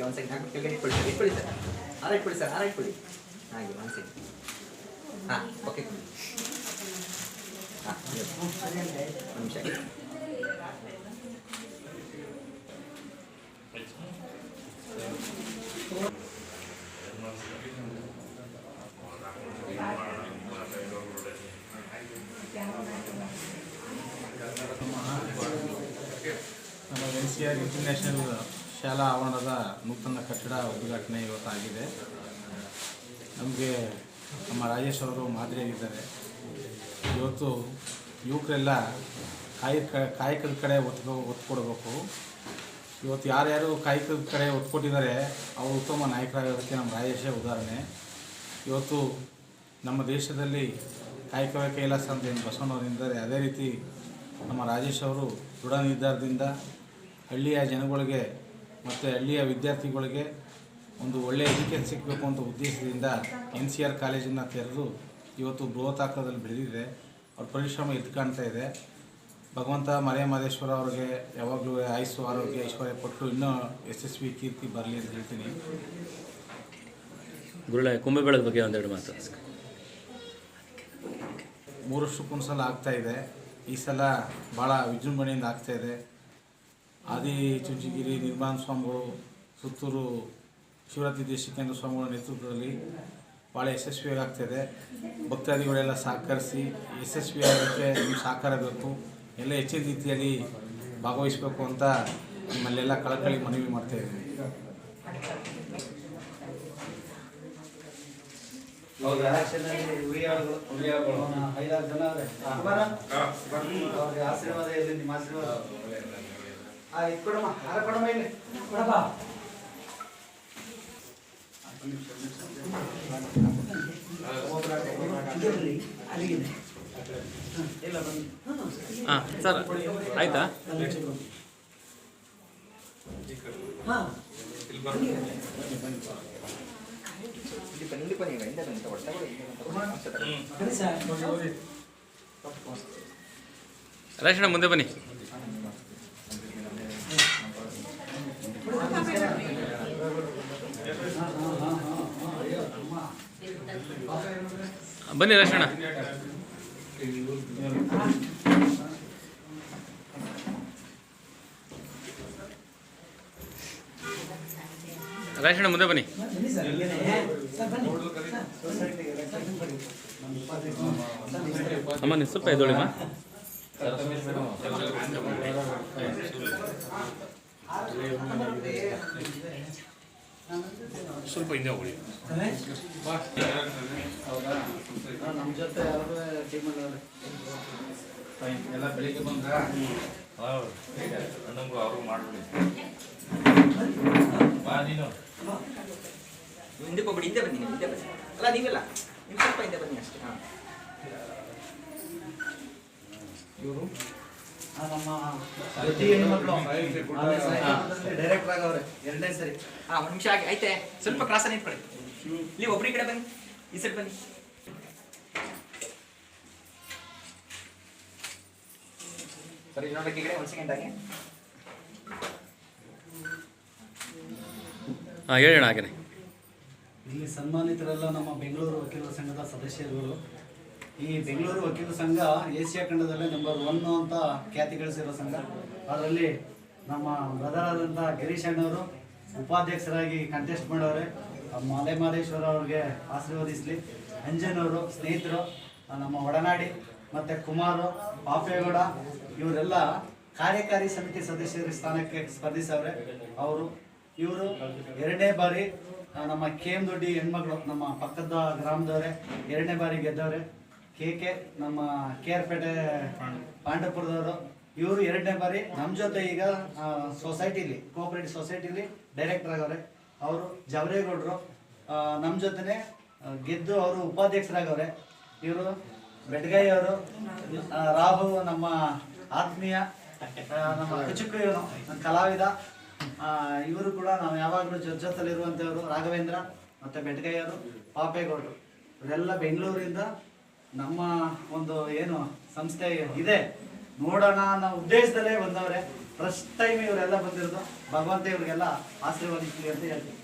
ಹಾಗೆ ಒಂದು ಸೆಕೆಂಡ್ ಹಾಕಿ ಕೆಳಗಡೆ ಇಟ್ಕೊಳ್ಳಿ ಸರ್ ಇಟ್ಕೊಳ್ಳಿ ಸರ್ ಹಾರ ಇಟ್ಕೊಳ್ಳಿ ಸರ್ ಹಾರ ಇಟ್ಕೊಳ್ಳಿ. ಹಾಗೆ ಒಂದು ಸೆಕೆಂಡ್ ಹಾಂ ಓಕೆ ಹಾಂ, ಒಂದು ನಿಮಿಷ. ನಮ್ಮ ಎನ್ ಸಿ ಆರ್ ಇಂಟರ್ನ್ಯಾಷನಲ್ ಶಾಲಾ ಆವರಣದ ನೂತನ ಕಟ್ಟಡ ಉದ್ಘಾಟನೆ ಇವತ್ತಾಗಿದೆ. ನಮಗೆ ನಮ್ಮ ರಾಜೇಶ್ ಅವರು ಮಾದರಿಯಾಗಿದ್ದಾರೆ ಇವತ್ತು ಯುವಕರೆಲ್ಲ ಕಾಯಿ ಕಾಯಕದ ಕಡೆ ಒತ್ತು ಒತ್ತು ಕೊಡಬೇಕು ಇವತ್ತು ಯಾರ್ಯಾರು ಕಾಯಕದ ಕಡೆ ಒತ್ತು ಕೊಟ್ಟಿದ್ದಾರೆ ಅವರು ಉತ್ತಮ ನಾಯಕರಾಗಿರೋದಕ್ಕೆ ನಮ್ಮ ರಾಜೇಶೇ ಉದಾಹರಣೆ. ಇವತ್ತು ನಮ್ಮ ದೇಶದಲ್ಲಿ ಕಾಯಕವೇ ಕೈಲಾಸ ಅಂತ ಏನು ಬಸವಣ್ಣವರಿದ್ದಾರೆ ಅದೇ ರೀತಿ ನಮ್ಮ ರಾಜೇಶ್ ಅವರು ದೃಢ ನಿರ್ಧಾರದಿಂದ ಹಳ್ಳಿಯ ಜನಗಳಿಗೆ ಮತ್ತು ಹಳ್ಳಿಯ ವಿದ್ಯಾರ್ಥಿಗಳಿಗೆ ಒಂದು ಒಳ್ಳೆಯ ಎಜುಕೇಶನ್ ಸಿಗಬೇಕು ಅಂತ ಉದ್ದೇಶದಿಂದ ಎನ್ ಸಿ ಆರ್ ಕಾಲೇಜನ್ನು ತೆರೆದು ಇವತ್ತು ಬೃಹತ್ ಆಕಾರದಲ್ಲಿ ಬೆಳೆದಿದೆ. ಅವ್ರ ಪರಿಶ್ರಮ ಎದ್ದು ಕಾಣ್ತಾ ಇದೆ. ಭಗವಂತ ಮರೆಯ ಮಹದೇಶ್ವರ ಅವ್ರಿಗೆ ಯಾವಾಗಲೂ ಆಯುಸ್ಸು ಆರೋಗ್ಯ ಐಶ್ವರ್ಯ ಕೊಟ್ಟು ಇನ್ನೂ ಯಶಸ್ವಿ ಕೀರ್ತಿ ಬರಲಿ ಅಂತ ಹೇಳ್ತೀನಿ. ಗುರುಳೆ ಕುಂಭಮೇಳದ ಬಗ್ಗೆ ಒಂದೆರಡು ಮಾತು. ಮೂರು ವರ್ಷಕ್ಕೊಂದ್ಸಲ ಆಗ್ತಾ ಇದೆ. ಈ ಸಲ ಭಾಳ ವಿಜೃಂಭಣೆಯಿಂದ ಆಗ್ತಾ ಇದೆ. ಆದಿ ಚುಂಚಿಗಿರಿ ನಿರ್ಮಾಣ ಸ್ವಾಮಿಗಳು ಸುತ್ತೂರು ಶಿವರಾತ್ರಿ ದೇಶಿಕೇಂದ್ರ ಸ್ವಾಮಿಗಳ ನೇತೃತ್ವದಲ್ಲಿ ಭಾಳ ಯಶಸ್ವಿಯಾಗಿ ಆಗ್ತಾಯಿದೆ ಭಕ್ತಾದಿಗಳೆಲ್ಲ ಸಹಕರಿಸಿ ಯಶಸ್ವಿಯಾಗೋಕ್ಕೆ ನಿಮ್ಮ ಸಹಕಾರ ಬೇಕು. ಎಲ್ಲ ಹೆಚ್ಚಿನ ರೀತಿಯಲ್ಲಿ ಭಾಗವಹಿಸಬೇಕು ಅಂತ ನಿಮ್ಮಲ್ಲೆಲ್ಲ ಕಳಕಳಿ ಮನವಿ ಮಾಡ್ತಾ ಇದ್ದೀನಿ. ಐದಾರು ಜನ? ಅವ್ರಿಗೆ ಆಶೀರ್ವಾದ ಇರಲಿ ನಿಮ್ಮ ಆಶೀರ್ವಾದ. ಇದ್ ಕೊಡಮ್ಮ ಹಾರ ಕೊಡಮ್ಮ ಇಲ್ಲಿ. ಕೊಡಪ್ಪ. ಇಲ್ಲ ಬನ್ನಿ ಹಾಂ ಸರ್ ಆಯಿತಾ? ಇಲ್ಲಿ ಬನ್ನಿ ಇಲ್ಲಿ ಬನ್ನಿ ಹಿಂದೆ ಬನ್ನಿ ಹೊಟ್ಟೆ ಕೂಡ ಹಿಂದೆ ರಾಜಣ್ಣ ಮುಂದೆ ಬನ್ನಿ ಬನ್ನಿ ಲಕ್ಷ್ಮಣ ರಾಜಣ್ಣ ಮುಂದೆ ಬನ್ನಿ. ಅಮ್ಮ ನೀವು ಸ್ವಲ್ಪ ಎದ್ದೊಳಿಮ್ಮ ಸ್ವಲ್ಪ ಹಿಂದೆ ಹೋಗಿ ಹೌದಾ ನಮ್ಮ ಜೊತೆ ಯಾರು ಟೀಮಲ್ಲಿ ಎಲ್ಲ ಬೆಳಿಗ್ಗೆ ಬಂದ್ರ ನಮಗೂ ಅವರು ಮಾಡ್ಬಿಡಿ ಬಾ ನೀನು ಹಿಂದೆ ಹೋಗ್ಬಿಡಿ ಹಿಂದೆ ಬನ್ನಿ ಹಿಂದೆ ಬನ್ನಿ. ಅಲ್ಲ ನೀವೆಲ್ಲ? ನೀವು ಸ್ವಲ್ಪ ಹಿಂದೆ ಬನ್ನಿ ಅಷ್ಟೇ ಹಾಂ. ಇವರು? ನಮ್ಮ ಜೊತೆ ಹೆಣ್ಮಕ್ಳು ಡೈರೆಕ್ಟರ್ ಆಗವ್ರೆ ಎರಡನೇ ಸರಿ. ಹಾ ಒಂದು ನಿಮಿಷ ಆಗಿ ಐತೆ ಸ್ವಲ್ಪ ಕ್ಲಾಸ್ ನಿಂತ್ಕೊಳ್ಳಿ. ಇಲ್ಲಿ ಒಬ್ರಿ ಕಡೆ ಬನ್ನಿ ಈ ಸೈಡ್ ಬನ್ನಿ. ಸರಿ ನೋಡಕ್ಕೆ ಈ ಕಡೆ ಒಂದು ಸೆಕೆಂಡ್ ಆಗಿ. ಹಾಂ ಹೇಳೋಣ ಹಾಗೇನೆ. ಇಲ್ಲಿ ಸನ್ಮಾನಿತರೆಲ್ಲ ನಮ್ಮ ಬೆಂಗಳೂರು ವಕೀಲರ ಸಂಘದ ಸದಸ್ಯರುಗಳು. ಈ ಬೆಂಗಳೂರು ವಕೀಲ ಸಂಘ ಏಷ್ಯಾ ಖಂಡದಲ್ಲೇ ನಂಬರ್ ಒನ್ ಅಂತ ಖ್ಯಾತಿ ಗಳಿಸಿರೋ ಸಂಘ. ಅದರಲ್ಲಿ ನಮ್ಮ ಬ್ರದರ್ ಆದಂಥ ಗಿರೀಶ್ ಅಣ್ಣವರು ಉಪಾಧ್ಯಕ್ಷರಾಗಿ ಕಂಟೆಸ್ಟ್ ಮಾಡವ್ರೆ ಮಲೆ ಮಾದೇಶ್ವರ ಅವ್ರಿಗೆ ಆಶೀರ್ವದಿಸ್ಲಿ. ಅಂಜನ್ ಅವರು ಸ್ನೇಹಿತರು ನಮ್ಮ ಒಡನಾಡಿ ಮತ್ತು ಕುಮಾರು, ಪಾಪೇಗೌಡ ಇವರೆಲ್ಲ ಕಾರ್ಯಕಾರಿ ಸಮಿತಿ ಸದಸ್ಯರ ಸ್ಥಾನಕ್ಕೆ ಸ್ಪರ್ಧಿಸವ್ರೆ. ಅವರು, ಇವರು ಎರಡನೇ ಬಾರಿ ನಮ್ಮ ಕೆ ಎಂ ದೊಡ್ಡಿ ಹೆಣ್ಮಗಳು, ನಮ್ಮ ಪಕ್ಕದ ಗ್ರಾಮದವರೇ ಎರಡನೇ ಬಾರಿ ಗೆದ್ದವ್ರೆ. ಕೆ ಕೆ ನಮ್ಮ ಕೆ ಆರ್ ಪೇಟೆ ಪಾಂಡಪುರದವರು ಇವರು ಎರಡನೇ ಬಾರಿ ನಮ್ಮ ಜೊತೆ ಈಗ ಸೊಸೈಟಿಲಿ, ಕೋಆಪರೇಟಿವ್ ಸೊಸೈಟಿಲಿ ಡೈರೆಕ್ಟರ್ ಆಗವ್ರೆ. ಅವರು ಜವರೇಗೌಡರು. ನಮ್ಮ ಜೊತೆನೆ ಗೆದ್ದು ಅವರು ಉಪಾಧ್ಯಕ್ಷರಾಗವ್ರೆ. ಇವರು ಬೆಡ್ಗಾಯಿ ಅವರು ರಾಹು ನಮ್ಮ ಆತ್ಮೀಯ ನಮ್ಮ ಕುಚುಕು ಕಲಾವಿದ. ಇವರು ಕೂಡ ನಾವು ಯಾವಾಗಲೂ ಜೊತೆ ಜೊತೆಲಿರುವಂಥವ್ರು ರಾಘವೇಂದ್ರ ಮತ್ತು ಅವರು ಪಾಪೇಗೌಡರು. ಇವರೆಲ್ಲ ಬೆಂಗಳೂರಿಂದ ನಮ್ಮ ಒಂದು ಏನು ಸಂಸ್ಥೆ ಇದೆ, ನೋಡೋಣ ಅನ್ನೋ ಉದ್ದೇಶದಲ್ಲೇ ಬಂದವ್ರೆ. ಫಸ್ಟ್ ಟೈಮ್ ಇವರೆಲ್ಲ ಬಂದಿರೋದು. ಭಗವಂತ ಇವರಿಗೆಲ್ಲ ಆಶೀರ್ವಾದಿಸಲಿ ಅಂತ ಹೇಳ್ತೀನಿ.